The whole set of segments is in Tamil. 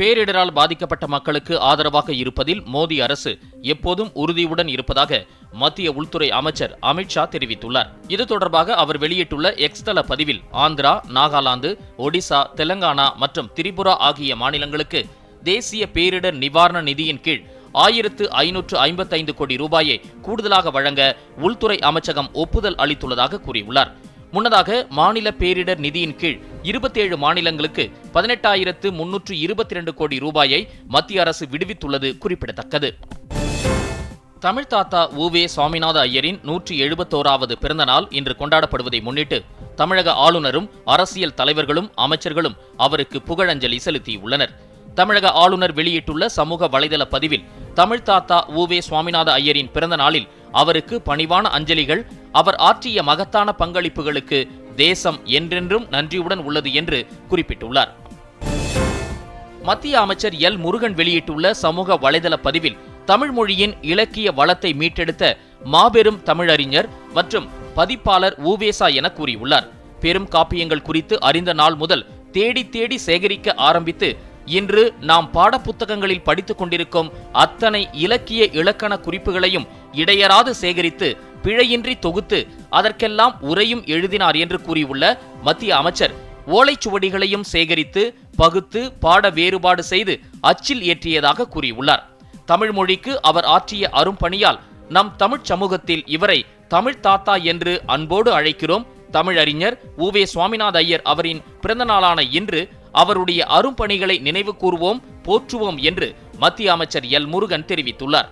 பேரிடரால் பாதிக்கப்பட்ட மக்களுக்கு ஆதரவாக இருப்பதில் மோடி அரசு எப்போதும் உறுதியுடன் இருப்பதாக மத்திய உள்துறை அமைச்சர் அமித்ஷா தெரிவித்துள்ளார். இது தொடர்பாக அவர் வெளியிட்டுள்ள எக்ஸ் தள பதிவில் ஆந்திரா நாகாலாந்து ஒடிசா தெலங்கானா மற்றும் திரிபுரா ஆகிய மாநிலங்களுக்கு தேசிய பேரிடர் நிவாரண நிதியின் கீழ் ஆயிரத்து ஐநூற்று ஐம்பத்தைந்து கோடி ரூபாயை கூடுதலாக வழங்க உள்துறை அமைச்சகம் ஒப்புதல் அளித்துள்ளதாக கூறியுள்ளார். முன்னதாக மாநில பேரிடர் நிதியின் கீழ் இருபத்தேழு மாநிலங்களுக்கு பதினெட்டாயிரத்து முன்னூற்று இருபத்தி இரண்டு கோடி ரூபாயை மத்திய அரசு விடுவித்துள்ளது குறிப்பிடத்தக்கது. தமிழ் தாத்தா உவே சுவாமிநாத ஐயரின் நூற்றி எழுபத்தோராவது பிறந்த நாள் இன்று கொண்டாடப்படுவதை முன்னிட்டு தமிழக ஆளுநரும் அரசியல் தலைவர்களும் அமைச்சர்களும் அவருக்கு புகழஞ்சலி செலுத்தியுள்ளனர். தமிழக ஆளுநர் வெளியிட்டுள்ள சமூக வலைதள பதிவில் தமிழ் தாத்தா உவே சுவாமிநாத ஐயரின் பிறந்த நாளில் அவருக்கு பணிவான அஞ்சலிகள் அவர் ஆற்றிய மகத்தான பங்களிப்புகளுக்கு தேசம் என்றென்றும் நன்றியுடன் உள்ளது என்று குறிப்பிட்டுள்ளார். மத்திய அமைச்சர் எல். முருகன் வெளியிட்டுள்ள சமூக வலைதள பதிவில் தமிழ் மொழியின் இலக்கிய வளத்தை மீட்டெடுத்த மாபெரும் தமிழறிஞர் மற்றும் பதிப்பாளர் ஊவேசா என கூறியுள்ளார். பெரும் காப்பியங்கள் குறித்து அறிந்த நாள் முதல் தேடி தேடி சேகரிக்க ஆரம்பித்து இன்று நாம் பாடப்புத்தகங்களில் படித்துக் கொண்டிருக்கும் அத்தனை இலக்கிய இலக்கண குறிப்புகளையும் இடையராது சேகரித்து பிழையின்றி தொகுத்து அதற்கெல்லாம் உரையும் எழுதினார் என்று கூறியுள்ள மத்திய அமைச்சர். ஓலைச்சுவடிகளையும் சேகரித்து பகுத்து பாட வேறுபாடு செய்து அச்சில் ஏற்றியதாக கூறியுள்ளார். தமிழ் மொழிக்கு அவர் ஆற்றிய அரும்பணியால் நம் தமிழ் சமூகத்தில் இவரை தமிழ் தாத்தா என்று அன்போடு அழைக்கிறோம். தமிழறிஞர் உவே சுவாமிநாத ஐயர் அவரின் பிறந்த நாளான இன்று அவருடைய அரும்பணிகளை நினைவு கூறுவோம் போற்றுவோம் என்று மத்திய அமைச்சர் எல். முருகன் தெரிவித்துள்ளார்.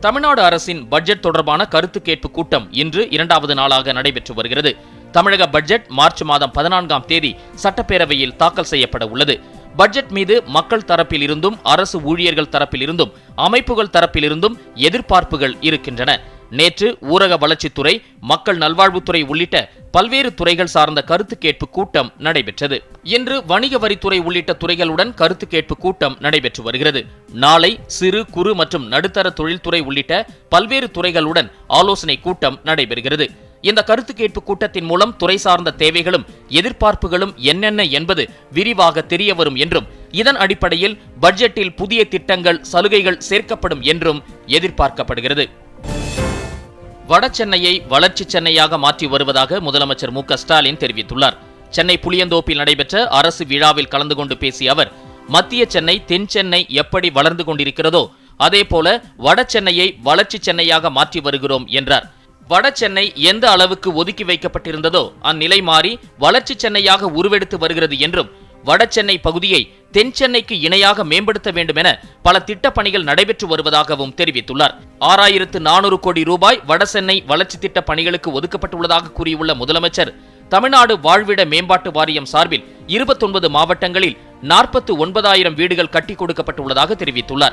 தமிழ்நாடு அரசின் பட்ஜெட் தொடர்பான கருத்து கேட்பு கூட்டம் இன்று இரண்டாவது நாளாக நடைபெற்று வருகிறது. தமிழக பட்ஜெட் மார்ச் மாதம் பதினான்காம் தேதி சட்டப்பேரவையில் தாக்கல் செய்யப்பட உள்ளது. பட்ஜெட் மீது மக்கள் தரப்பில் இருந்தும் அரசு ஊழியர்கள் தரப்பில் இருந்தும் அமைப்புகள் தரப்பில் இருந்தும் எதிர்பார்ப்புகள் இருக்கின்றன. நேற்று ஊரக வளர்ச்சித்துறை மக்கள் நல்வாழ்வுத்துறை உள்ளிட்ட பல்வேறு துறைகள் சார்ந்த கருத்து கேட்பு கூட்டம் நடைபெற்றது. இன்று வணிக வரித்துறை உள்ளிட்ட துறைகளுடன் கருத்து கேட்பு கூட்டம் நடைபெற்று வருகிறது. நாளை சிறு குறு மற்றும் நடுத்தர தொழில்துறை உள்ளிட்ட பல்வேறு துறைகளுடன் ஆலோசனை கூட்டம் நடைபெறுகிறது. இந்த கருத்து கேட்பு கூட்டத்தின் மூலம் துறை சார்ந்த தேவைகளும் எதிர்பார்ப்புகளும் என்னென்ன என்பது விரிவாக தெரிய வரும் என்றும் இதன் அடிப்படையில் பட்ஜெட்டில் புதிய திட்டங்கள் சலுகைகள் சேர்க்கப்படும் என்றும் எதிர்பார்க்கப்படுகிறது. வட சென்னையை வளர்ச்சி சென்னையாக மாற்றி வருவதாக முதலமைச்சர் மு ஸ்டாலின் தெரிவித்துள்ளார். சென்னை புளியந்தோப்பில் நடைபெற்ற அரசு விழாவில் கலந்து கொண்டு பேசிய அவர் மத்திய சென்னை தென் சென்னை எப்படி வளர்ந்து கொண்டிருக்கிறதோ அதேபோல வட சென்னையை வளர்ச்சி சென்னையாக மாற்றி வருகிறோம் என்றார். வட சென்னை எந்த அளவுக்கு ஒதுக்கி வைக்கப்பட்டிருந்ததோ அந்நிலை மாறி வளர்ச்சி சென்னையாக உருவெடுத்து வருகிறது என்றும் வடசென்னை பகுதியை தென் சென்னைக்கு இணையாக மேம்படுத்த வேண்டும் என பல திட்டப் பணிகள் நடைபெற்று வருவதாகவும் தெரிவித்துள்ளார். ஆறாயிரத்து நானூறு கோடி ரூபாய் வடசென்னை வளர்ச்சி திட்ட பணிகளுக்கு ஒதுக்கப்பட்டுள்ளதாக கூறியுள்ள முதலமைச்சர் தமிழ்நாடு வாழ்விட மேம்பாட்டு வாரியம் சார்பில் இருபத்தொன்பது மாவட்டங்களில் நாற்பத்து ஒன்பதாயிரம் வீடுகள் கட்டிக் கொடுக்கப்பட்டுள்ளதாக தெரிவித்துள்ளார்.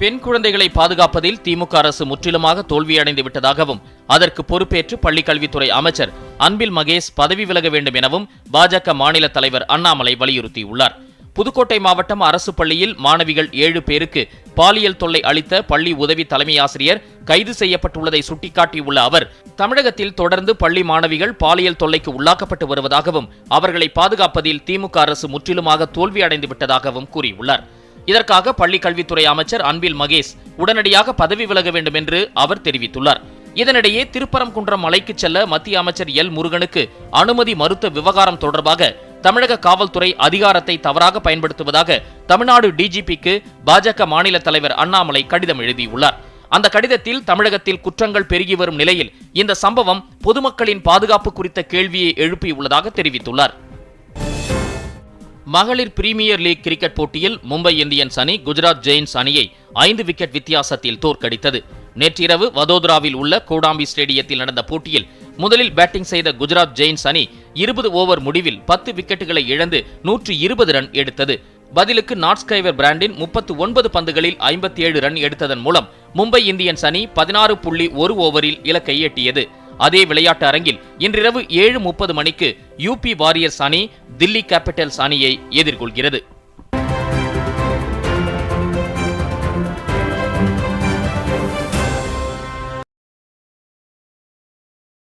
பெண் குழந்தைகளை பாதுகாப்பதில் திமுக அரசு முற்றிலுமாக தோல்வியடைந்து விட்டதாகவும் அதற்கு பொறுப்பேற்று பள்ளிக்கல்வித்துறை அமைச்சர் அன்பில் மகேஷ் பதவி விலக வேண்டும் எனவும் பாஜக மாநில தலைவர் அண்ணாமலை வலியுறுத்தியுள்ளார். புதுக்கோட்டை மாவட்டம் அரசு பள்ளியில் மாணவிகள் ஏழு பேருக்கு பாலியல் தொல்லை அளித்த பள்ளி உதவி தலைமை ஆசிரியர் கைது செய்யப்பட்டுள்ளதை சுட்டிக்காட்டியுள்ள அவர் தமிழகத்தில் தொடர்ந்து பள்ளி மாணவிகள் பாலியல் தொல்லைக்கு உள்ளாக்கப்பட்டு வருவதாகவும் அவர்களை பாதுகாப்பதில் திமுக அரசு முற்றிலுமாக தோல்வியடைந்து விட்டதாகவும் கூறியுள்ளார். இதற்காக பள்ளி கல்வித்துறை அமைச்சர் அன்பில் மகேஷ் உடனடியாக பதவி விலக வேண்டும் என்று அவர் தெரிவித்துள்ளார். இதனிடையே திருப்பரங்குன்றம் மலைக்கு செல்ல மத்திய அமைச்சர் எல் முருகனுக்கு அனுமதி மறுத்த விவகாரம் தொடர்பாக தமிழக காவல்துறை அதிகாரத்தை தவறாக பயன்படுத்துவதாக தமிழ்நாடு டிஜிபிக்கு பாஜக மாநில தலைவர் அண்ணாமலை கடிதம் எழுதியுள்ளார். அந்த கடிதத்தில் தமிழகத்தில் குற்றங்கள் பெருகி வரும் நிலையில் இந்த சம்பவம் பொதுமக்களின் பாதுகாப்பு குறித்த கேள்வியை எழுப்பியுள்ளதாக தெரிவித்துள்ளார். மகளிர் பிரீமியர் லீக் கிரிக்கெட் போட்டியில் மும்பை இந்தியன்ஸ் அணி குஜராத் ஜெயின்ஸ் அணியை ஐந்து விக்கெட் வித்தியாசத்தில் தோற்கடித்தது. நேற்றிரவு வதோதராவில் உள்ள கோடாம்பி ஸ்டேடியத்தில் நடந்த போட்டியில் முதலில் பேட்டிங் செய்த குஜராத் ஜெயின்ஸ் அணி இருபது ஓவர் முடிவில் பத்து விக்கெட்டுகளை இழந்து நூற்றி இருபது ரன் எடுத்தது. பதிலுக்கு நாட்ஸ்கைவர் பிராண்டின் முப்பத்து ஒன்பது பந்துகளில் ஐம்பத்தி ஏழு ரன் எடுத்ததன் மூலம் மும்பை இந்தியன்ஸ் அணி பதினாறு புள்ளி ஒரு ஓவரில் இலக்கை எட்டியது. அதே விளையாட்டு அரங்கில் இன்றிரவு ஏழு முப்பது மணிக்கு யூபி வாரியர்ஸ் அணி தில்லி கேபிட்டல்ஸ் அணியை எதிர்கொள்கிறது.